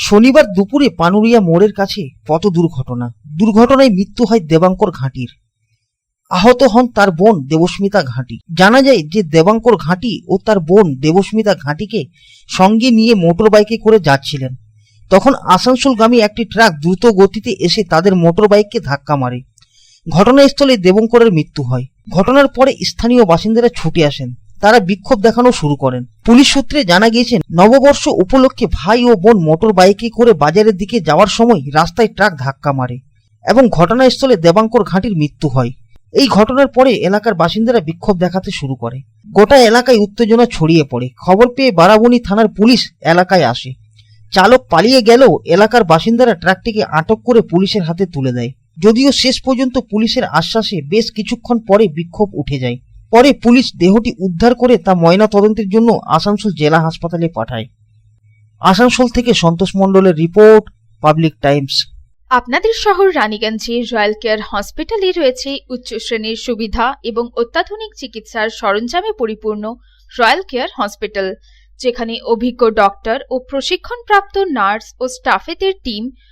শনিবার দুপুরে পানুরিয়া মোড়ের কাছে পথ দুর্ঘটনা? দুর্ঘটনায় মৃত্যু হয় দেবাঙ্কর ঘাঁটির। আহত হন তার বোন দেবস্মিতা ঘাঁটি। জানা যায় যে দেবাঙ্কর ঘাঁটি ও তার বোন দেবস্মিতা ঘাঁটিকে সঙ্গে নিয়ে মোটর বাইকে করে যাচ্ছিলেন। তখন আসানসোলগামী একটি ট্রাক দ্রুত গতিতে এসে তাদের মোটর বাইককে ধাক্কা মারে। ঘটনাস্থলে দেবঙ্করের মৃত্যু হয়। ঘটনার পরে স্থানীয় বাসিন্দারা ছুটে আসেন। তারা বিক্ষোভ দেখানো শুরু করেন। পুলিশ সূত্রে জানা গিয়েছে, নববর্ষ উপলক্ষে ভাই ও বোন মোটর বাইকে করে বাজারের দিকে যাওয়ার সময় রাস্তায় ট্রাক ধাক্কা মারে এবং ঘটনাস্থলে দেবাঙ্কর ঘাঁটির মৃত্যু হয়। এই ঘটনার পরে এলাকার বাসিন্দারা বিক্ষোভ দেখাতে শুরু করে। গোটা এলাকায় উত্তেজনা ছড়িয়ে পড়ে। খবর পেয়ে বারাবণী থানার পুলিশ এলাকায় আসে। চালক পালিয়ে গেলেও এলাকার বাসিন্দারা ট্রাকটিকে আটক করে পুলিশের হাতে তুলে দেয়। যদিও শেষ পর্যন্ত পুলিশের আশ্বাসে বেশ কিছুক্ষণ পরে বিক্ষোভ উঠে যায়। পরে পুলিশ দেহটি উদ্ধার করে তা ময়না তদন্তের জন্য আসানসোল জেলা হাসপাতালে পাঠায়। আসানসোল থেকে সন্তোষ মণ্ডলের রিপোর্ট, পাবলিক টাইমস। আপনাদের শহর রানীগঞ্জে রয়্যাল কেয়ার হসপিটালে রয়েছে উচ্চ শ্রেণির সুবিধা এবং অত্যাধুনিক চিকিৎসার সরঞ্জামে পরিপূর্ণ রয়্যাল কেয়ার হসপিটাল, যেখানে অভিজ্ঞ ডক্টর ও প্রশিক্ষণপ্রাপ্ত নার্স ও স্টাফেদের টিম